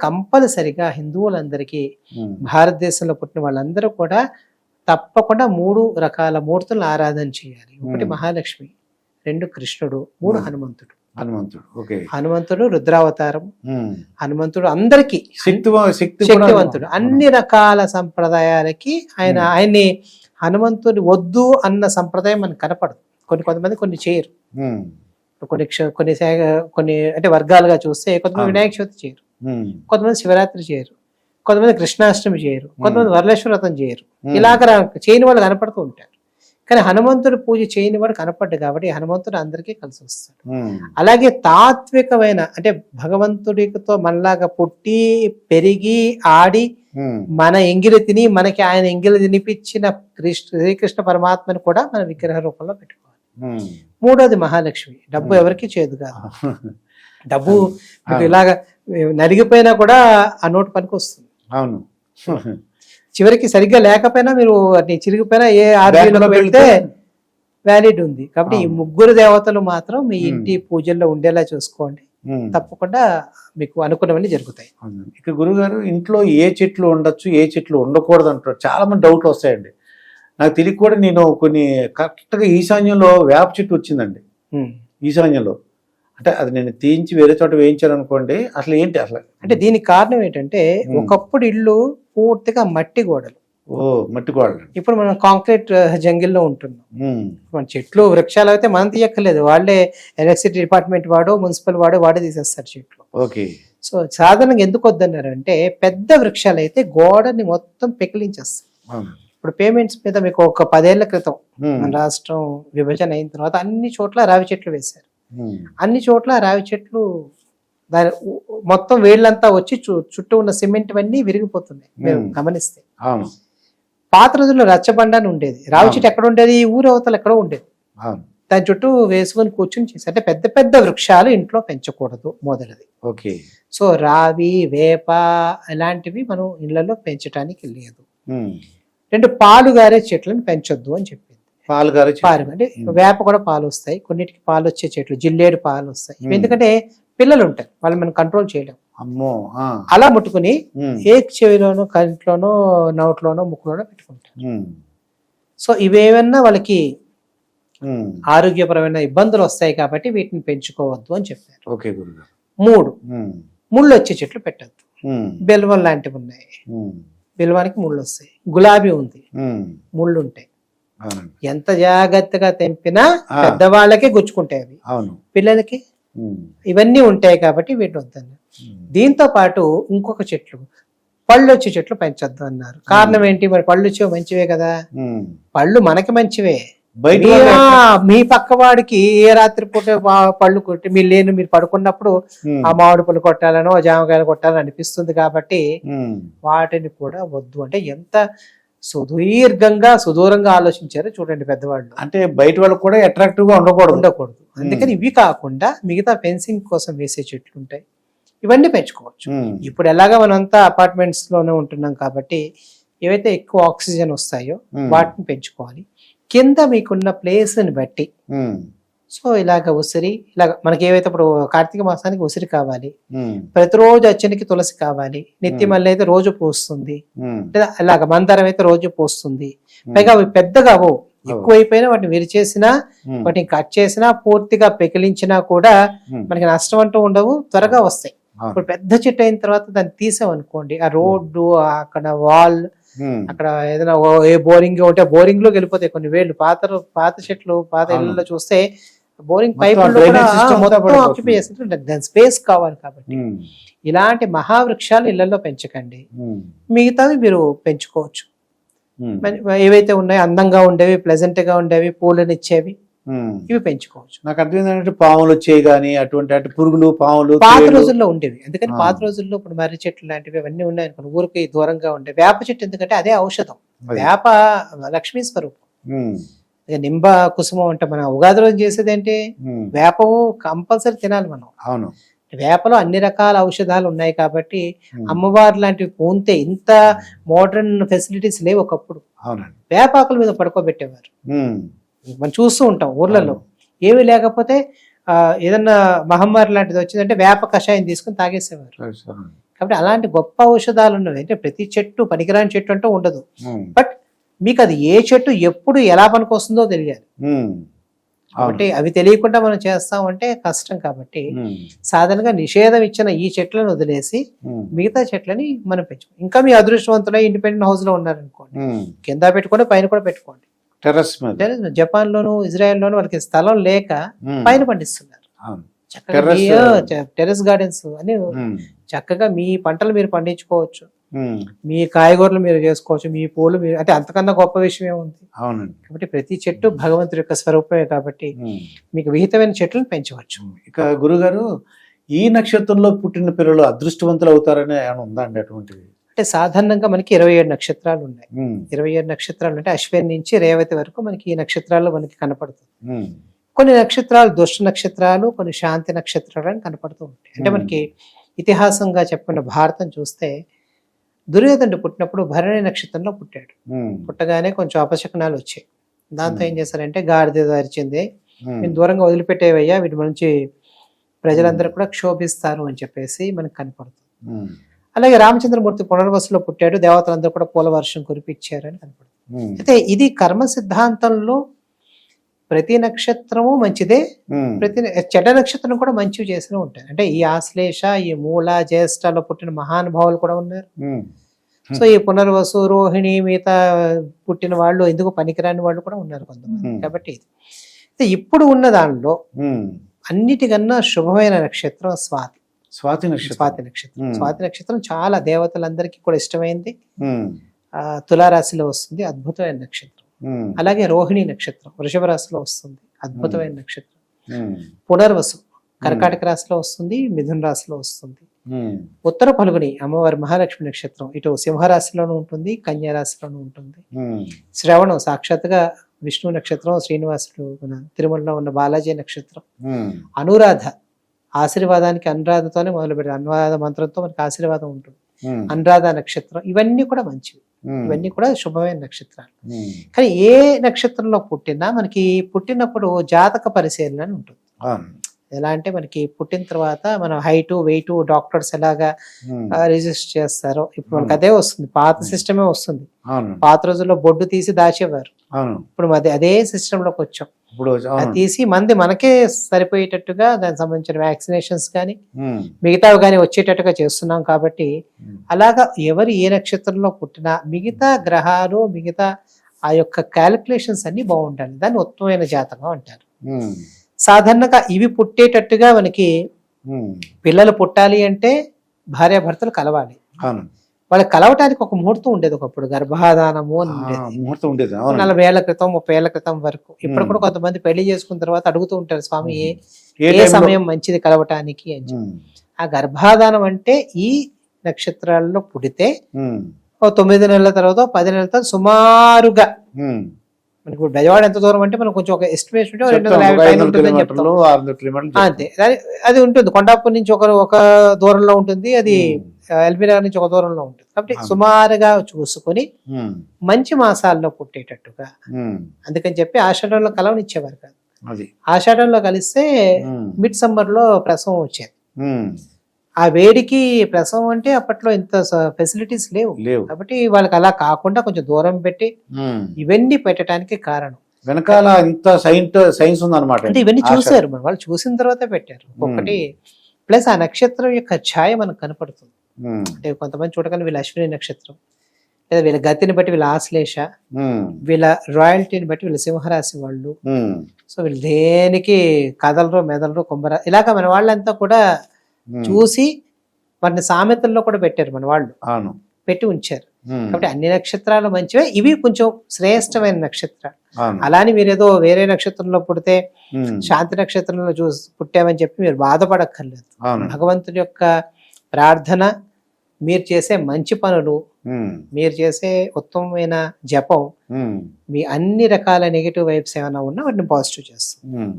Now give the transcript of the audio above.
కంపల్సరిగా హిందువులందరికీ భారతదేశంలో పుట్టిన వాళ్ళందరూ కూడా తప్పకుండా మూడు రకాల మూర్తులను ఆరాధన చేయాలి. ఒకటి. మహాలక్ష్మి రెండు కృష్ణుడు మూడు. హనుమంతుడు. హనుమంతుడు ఓకే. హనుమంతుడు రుద్రావతారం హనుమంతుడు అందరికీ. శక్తివంతుడు. అన్ని రకాల సంప్రదాయాలకి ఆయన. ఆయన్ని హనుమంతుని వద్దు అన్న సంప్రదాయం మనకు కనపడదు. కొన్ని కొంతమంది కొన్ని చేయరు. కొన్ని కొన్ని కొన్ని అంటే వర్గాలుగా చూస్తే కొంతమంది. వినాయక చవితి చేయరు. కొంతమంది శివరాత్రి చేయరు. కొంతమంది కృష్ణాష్టమి చేయరు. కొంతమంది వరలక్ష్మి వ్రతం చేయరు. ఇలాగ చేయని వాళ్ళు కనపడుతూ ఉంటారు. కానీ హనుమంతుడు పూజ చేయని వాడు కనపడ్డు కాబట్టి హనుమంతుడు అందరికీ కలిసి వస్తాడు. అలాగే తాత్వికమైన అంటే భగవంతుడితో మనలాగా పుట్టి పెరిగి ఆడి మన ఎంగిలి తిని మనకి ఆయన ఎంగిలి తినిపించిన కృష్ణ శ్రీకృష్ణ పరమాత్మని కూడా మన విగ్రహ రూపంలో పెట్టుకోవాలి. మూడోది మహాలక్ష్మి. డబ్బు. ఎవరికి చేదు కాదు. డబ్బు. ఇలాగ నలిగిపోయినా కూడా ఆ నోటు పనికి వస్తుంది అవును చివరికి సరిగ్గా లేకపోయినా మీరు అది చిరిగిపోయినా ఏ పెడితే పెడితే- వ్యాలిడ్ ఉంది కాబట్టి ఈ. ముగ్గురు దేవతలు మాత్రం మీ. ఇంటి పూజల్లో ఉండేలా చూసుకోండి. తప్పకుండా మీకు అనుకున్నవన్నీ జరుగుతాయి. ఇక గురుగారు ఇంట్లో ఏ చెట్లు ఉండొచ్చు ఏ చెట్లు ఉండకూడదు అంటారు చాలా మంది డౌట్లు వస్తాయండి నాకు తెలియక కూడా నేను కొన్ని కరెక్ట్గా ఈశాన్యంలో వేప చెట్టు వచ్చిందండి. ఈశాన్యంలో అంటే అది నేను తీయించి వేరే చోట వేయించాను అనుకోండి అసలు ఏంటి అసలు? అంటే దీనికి కారణం ఏంటంటే. ఒకప్పుడు ఇల్లు పూర్తిగా మట్టి గోడలు. ఓ మట్టి గోడలు. ఇప్పుడు మనం కాంక్రీట్ జంగిల్లో ఉంటున్నాం. మన చెట్లు వృక్షాలు అయితే మనం తీయక్కర్లేదు. వాళ్ళే ఎలక్ట్రిసిటీ డిపార్ట్మెంట్ వాడు మున్సిపల్ వాడు వాడే తీసేస్తారు చెట్లు. ఓకే. సో సాధారణంగా ఎందుకు వద్దన్నారంటే పెద్ద వృక్షాలు అయితే గోడని మొత్తం పెకిలించేస్తాయి. అవును. ఇప్పుడు పేమెంట్స్ మీద మీకు ఒక పదేళ్ళ క్రితం మన రాష్ట్రం విభజన అయిన తర్వాత అన్ని చోట్ల రావి చెట్లు వేశారు. అన్ని చోట్ల రావి చెట్లు దాని మొత్తం వేళ్ళంతా వచ్చి చుట్టూ ఉన్న సిమెంట్ అన్నీ విరిగిపోతున్నాయి. మీరు Hmm. గమనిస్తే. పాత రోజుల్లో రచ్చబండ అని ఉండేది. రావి చెట్టు ఎక్కడ ఉండేది? ఈ ఊరు అవతల ఎక్కడో ఉండేది. దాని చుట్టూ వేసుకొని కూర్చుని చేసి అంటే పెద్ద పెద్ద వృక్షాలు ఇంట్లో పెంచకూడదు మొదటిది ఓకే. సో రావి వేప ఇలాంటివి మనం ఇళ్ళలో పెంచడానికి లేదు రెండు పాలు గారే చెట్లను పెంచొద్దు అని చెప్పింది. పాలు. పాలు అంటే. వేప కూడా పాలు వస్తాయి. కొన్నిటికి పాలు వచ్చే చెట్లు జిల్లేడు పాలు వస్తాయి. ఎందుకంటే పిల్లలు ఉంటారు వాళ్ళు మనం కంట్రోల్ చేయలేం. అమ్మో అలా ముట్టుకుని ఏ చెవిలోనో కంట్లోనో నోట్లోనో ముక్కులోనో పెట్టుకుంటారు. సో ఇవేమన్నా వాళ్ళకి ఆరోగ్యపరమైన ఇబ్బందులు వస్తాయి కాబట్టి వీటిని పెంచుకోవద్దు అని చెప్పారు. ఓకే మూడు. ముళ్ళు వచ్చే చెట్లు పెట్టద్దు. బెల్వం లాంటివి ఉన్నాయి. బెల్వానికి ముళ్ళు వస్తాయి. గులాబీ ఉంది. ముళ్ళు ఉంటాయి. ఎంత జాగ్రత్తగా తెంపినా. పెద్దవాళ్ళకే గుచ్చుకుంటాయి అవి. అవును. పిల్లలకి? ఇవన్నీ ఉంటాయి కాబట్టి వీటి వద్దన్నారు. దీంతో పాటు ఇంకొక చెట్లు. పళ్ళు వచ్చే చెట్లు పెంచొద్దు అన్నారు. కారణం ఏంటి? మరి పళ్ళు వచ్చేవి మంచివే కదా. పళ్ళు మనకి మంచివే. బయట మీ- వాళ్ళు ఆ, మీ పక్క వాడికి ఏ రాత్రి పూట పళ్ళు కొట్టి మీరు లేని మీరు పడుకున్నప్పుడు ఆ మామిడి పళ్ళు కొట్టాలనో జామకాయలు కొట్టాలని అనిపిస్తుంది కాబట్టి వాటిని కూడా వద్దు. అంటే ఎంత సుదీర్ఘంగా సుదూరంగా ఆలోచించారో. చూడండి పెద్దవాళ్ళు. అంటే బయట వాళ్ళకి కూడా అట్రాక్టివ్గా ఉండకూడదు. ఉండకూడదు. అందుకని ఇవి కాకుండా మిగతా ఫెన్సింగ్ కోసం వేసే చెట్లు ఉంటాయి ఇవన్నీ పెంచుకోవచ్చు. ఇప్పుడు ఎలాగా మనంతా అపార్ట్మెంట్స్లోనే ఉంటున్నాం కాబట్టి ఏవైతే ఎక్కువ ఆక్సిజన్ వస్తాయో వాటిని పెంచుకోవాలి. కింద మీకున్న ప్లేస్ని బట్టి సో ఇలాగ ఉసిరి ఇలాగ మనకి ఏవైతే ఇప్పుడు కార్తీక మాసానికి ఉసిరి కావాలి ప్రతిరోజు అచ్చనికి తులసి కావాలి నిత్య మల్లె అయితే రోజు పూస్తుంది లేదా ఇలాగ మందారం అయితే రోజు పూస్తుంది. పైగా అవి పెద్దగా అవ్వవు ఎక్కువైపోయినా వాటిని విరిచేసినా వాటిని కట్ చేసినా పూర్తిగా పెకిలించినా కూడా మనకి నష్టం అంటూ ఉండవు త్వరగా వస్తాయి. ఇప్పుడు పెద్ద చెట్టు అయిన తర్వాత దాన్ని తీసామనుకోండి ఆ రోడ్డు అక్కడ వాల్ అక్కడ ఏదైనా ఏ బోరింగ్ ఉంటే బోరింగ్లోకి వెళ్ళిపోతాయి కొన్ని వేళ్ళు. పాత పాత చెట్లు పాత. ఇళ్ళలో చూస్తే బోరింగ్ పైప్ మొత్తం. ఆక్యుపై చేస్తుంటే దాని స్పేస్ కావాలి కాబట్టి. ఉమ్, ఇలాంటి మహావృక్షాలు ఇళ్ళలో పెంచకండి. ఉమ్, మిగతావి మీరు పెంచుకోవచ్చు. మరి ఏవైతే ఉన్నాయో అందంగా ఉండేవి ప్లెజెంట్గా ఉండేవి పూలనిచ్చేవి. ఇవి పెంచుకోవచ్చు. నాకు అర్థం ఏంటంటే పాములు వచ్చేవి కానీ అటువంటి అటు పురుగులు పాములు పాత. రోజుల్లో ఉండేవి. ఎందుకంటే ఆ. పాత రోజుల్లో ఇప్పుడు మర్రి చెట్లు లాంటివి అవన్నీ ఉన్నాయి అనుకోండి ఊరికి దూరంగా ఉండే. వేప చెట్టు ఎందుకంటే అదే ఔషధం. వేప లక్ష్మీ స్వరూపం. నింబ కుసుమం అంటే మన ఉగాది రోజు చేసేది ఏంటి వేపవు కంపల్సరీ తినాలి మనం. అవును. వేపలో అన్ని రకాల ఔషధాలు ఉన్నాయి కాబట్టి అమ్మవారు లాంటివి పూంతే ఇంత మోడర్న్ ఫెసిలిటీస్ లేవు ఒకప్పుడు. అవునండి. వేపాకుల మీద పడుకోబెట్టేవారు. మనం చూస్తూ ఉంటాం ఊర్లలో. ఏమీ లేకపోతే ఏదన్నా మహమ్మారి లాంటిది వచ్చిందంటే వేప కషాయం తీసుకుని తాగేసేవారు. కాబట్టి అలాంటి గొప్ప ఔషధాలు ఉన్నవి. అంటే ప్రతి చెట్టు పనికిరాని చెట్టు అంటూ ఉండదు. బట్ మీకు అది ఏ చెట్టు ఎప్పుడు ఎలా పనికొస్తుందో తెలియాలి కాబట్టి అవి తెలియకుండా మనం చేస్తామంటే కష్టం కాబట్టి సాధారణంగా నిషేధం ఇచ్చిన ఈ చెట్లను వదిలేసి మిగతా చెట్లని మనం పెంచు ఇంకా మీ అదృష్టవంతులై ఇండిపెండెంట్ హౌస్లో ఉన్నారనుకోండి. కింద పెట్టుకొని పైన కూడా పెట్టుకోండి. అంటే జపాన్ లోను ఇజ్రాయెల్ లోను వాళ్ళకి స్థలం లేక పైన పండిస్తున్నారు. టెర్రస్ గార్డెన్స్ అని చక్కగా మీ పంటలు మీరు పండించుకోవచ్చు. మీ కాయగూరలు మీరు చేసుకోవచ్చు మీ పూలు మీరు అంటే అంతకన్నా గొప్ప విషయం ఏముంది? అవునండి. కాబట్టి ప్రతి చెట్టు భగవంతుడి యొక్క స్వరూపమే కాబట్టి. మీకు విహితమైన చెట్లను పెంచవచ్చు. ఇక గురుగారు ఈ నక్షత్రంలో పుట్టిన పిల్లలు అదృష్టవంతులు అవుతారని ఏమైనా ఉందా అండి అటువంటిది అంటే సాధారణంగా మనకి ఇరవై ఏడు నక్షత్రాలు ఉన్నాయి. ఇరవై ఏడు నక్షత్రాలు అంటే అశ్విని నుంచి రేవతి వరకు మనకి ఈ నక్షత్రాలు మనకి కనపడుతుంది. కొన్ని నక్షత్రాలు దుష్ట నక్షత్రాలు కొన్ని శాంతి నక్షత్రాలు అని కనపడుతూ ఉంటాయి. అంటే. మనకి ఇతిహాసంగా చెప్పిన భారతం చూస్తే దుర్యోధనుడు పుట్టినప్పుడు భరణి నక్షత్రంలో పుట్టాడు. పుట్టగానే కొంచెం అపశకనాలు వచ్చాయి. దాంతో ఏం చేశారంటే గాడిద దారిచింది. నేను దూరంగా వదిలిపెట్టేవయ్యా వీటి నుంచి ప్రజలందరూ కూడా క్షోభిస్తారు అని చెప్పేసి మనకు కనపడుతుంది. అలాగే రామచంద్రమూర్తి పునర్వసులో పుట్టాడు. దేవతలందరూ కూడా పూల వర్షం కురిపించారని కనపడుతుంది. ఉమ్, అయితే ఇది కర్మ సిద్ధాంతంలో ప్రతి నక్షత్రము మంచిదే ప్రతి చెడ్డ నక్షత్రం కూడా మంచివి చేసిన ఉంటాయి. అంటే ఈ ఆశ్లేష ఈ మూల జ్యేష్ఠలో పుట్టిన మహానుభావులు కూడా ఉన్నారు. సో ఈ పునర్వసు రోహిణి మిగతా పుట్టిన వాళ్ళు ఎందుకు పనికిరాని వాళ్ళు కూడా ఉన్నారు కొంతమంది. కాబట్టి ఇది. ఇప్పుడు ఉన్న దానిలో. అన్నిటికన్నా శుభమైన నక్షత్రం స్వాతి. స్వాతి నక్షత్రం. స్వాతి నక్షత్రం. స్వాతి నక్షత్రం చాలా దేవతలందరికీ కూడా ఇష్టమైంది. ఆ, తులారాశిలో వస్తుంది. అద్భుతమైన నక్షత్రం. అలాగే రోహిణి నక్షత్రం వృషభ రాశిలో వస్తుంది. అద్భుతమైన నక్షత్రం. పునర్వసు కర్కాటక రాశిలో వస్తుంది మిథున రాశిలో వస్తుంది. ఉత్తర పలుగుని అమ్మవారి మహాలక్ష్మి నక్షత్రం ఇటు సింహరాశిలోనూ ఉంటుంది కన్యా రాశిలోనూ ఉంటుంది. శ్రవణం సాక్షాత్గా విష్ణు నక్షత్రం శ్రీనివాసుడు తిరుమలలో ఉన్న బాలాజీ నక్షత్రం. అనురాధ ఆశీర్వాదానికి అనురాధతోనే మొదలు పెడతారు అనురాధ మంత్రంతో మనకి ఆశీర్వాదం ఉంటుంది. అనురాధ నక్షత్రం ఇవన్నీ కూడా మంచివి. ఇవన్నీ కూడా శుభమైన నక్షత్రాలు. కానీ ఏ నక్షత్రంలో పుట్టినా మనకి పుట్టినప్పుడు జాతక పరిశీలన ఉంటుంది. ఎలా అంటే మనకి పుట్టిన తర్వాత మన హైట్ వెయిట్ డాక్టర్స్ ఎలాగా రిజిస్టర్ చేస్తారో ఇప్పుడు మనకి అదే వస్తుంది. పాత సిస్టమే వస్తుంది. పాత రోజుల్లో బొడ్డు తీసి దాచేవారు. ఇప్పుడు అదే అదే సిస్టమ్లోకి వచ్చాం. ఇప్పుడు తీసి మంది మనకే సరిపోయేటట్టుగా దానికి సంబంధించిన వ్యాక్సినేషన్స్ కానీ మిగతావి కానీ వచ్చేటట్టుగా చేస్తున్నాం కాబట్టి అలాగా ఎవరు ఏ నక్షత్రంలో పుట్టినా మిగతా గ్రహాలు మిగతా ఆ యొక్క క్యాలిక్యులేషన్స్ అన్ని బాగుండాలి దాన్ని ఉత్తమమైన జాతకం అంటారు. సాధారణంగా ఇవి పుట్టేటట్టుగా మనకి పిల్లలు పుట్టాలి అంటే భార్యాభర్తలు కలవాలి. వాళ్ళకి కలవటానికి ఒక ముహూర్తం ఉండేది ఒకప్పుడు గర్భాధానము అని ముహూర్తం ఉండేది నలభై ఏళ్ళ క్రితం ముప్పై ఏళ్ళ క్రితం వరకు. ఇప్పుడు. కూడా కొంతమంది పెళ్ళి చేసుకున్న తర్వాత అడుగుతూ ఉంటారు స్వామి ఏ సమయం మంచిది కలవటానికి? అని ఆ గర్భాధానం అంటే ఈ నక్షత్రాల్లో పుడితే తొమ్మిది నెలల తర్వాత పది నెలల తర్వాత సుమారుగా. మనకి బెజవాడ ఎంత దూరం అంటే మనం కొంచెం ఒక ఎస్టిమేషన్ రెండు చెప్తాం, వందల యాభై పైన ఉంటుందని చెప్తాం. అంతే. అది ఉంటుంది. కొండాపూర్ నుంచి ఒక ఒక దూరంలో ఉంటుంది. అది ఎల్బీ నగర్ నుంచి ఒక దూరంలో ఉంటుంది. కాబట్టి. సుమారుగా చూసుకొని మంచి మాసాల్లో పుట్టేటట్టుగా అందుకని చెప్పి ఆషాఢంలో కలవనిచ్చేవారు కాదు. అది. ఆషాఢంలో కలిస్తే మిడ్ సమ్మర్లో ప్రసవం వచ్చేది. ఆ వేడికి ప్రసవం అంటే అప్పట్లో ఇంత ఫెసిలిటీస్ లేవు. లేవు. కాబట్టి వాళ్ళకి అలా కాకుండా కొంచెం దూరం పెట్టి. ఇవన్నీ పెట్టడానికి కారణం. వెనకాల ఇంత సైన్స్ సైన్స్ ఉందన్నమాట అంటే ఇవన్నీ చూశారు మన వాళ్ళు చూసిన తర్వాత పెట్టారు. ఒకటి ప్లస్ ఆ నక్షత్రం యొక్క ఛాయ మనకు కనపడుతుంది. అంటే కొంతమంది చూడగానే వీళ్ళ అశ్విని నక్షత్రం లేదా వీళ్ళ గతిని బట్టి వీళ్ళ ఆశ్లేష వీళ్ళ రాయల్టీని బట్టి వీళ్ళ సింహరాశి వాళ్ళు. సో వీళ్ళు దేనికి కదలరు మెదలరు కుంభరా ఇలాగ మన వాళ్ళంతా కూడా. చూసి వాటిని సామెతల్లో కూడా పెట్టారు మన వాళ్ళు. అవును. పెట్టి ఉంచారు. కాబట్టి అన్ని నక్షత్రాలు మంచివే. ఇవి కొంచెం శ్రేష్టమైన నక్షత్రాలు. అలాని మీరు ఏదో వేరే నక్షత్రంలో పుడితే శాంతి నక్షత్రంలో చూసి పుట్టామని చెప్పి మీరు బాధపడక్కర్లేదు. అవును. భగవంతుడి యొక్క ప్రార్థన మీరు చేసే మంచి పనులు మీరు చేసే ఉత్తమమైన జపం మీ అన్ని రకాల నెగిటివ్ వైబ్స్ ఏమైనా ఉన్నా వాటిని పాజిటివ్ చేస్తుంది. ఉమ్.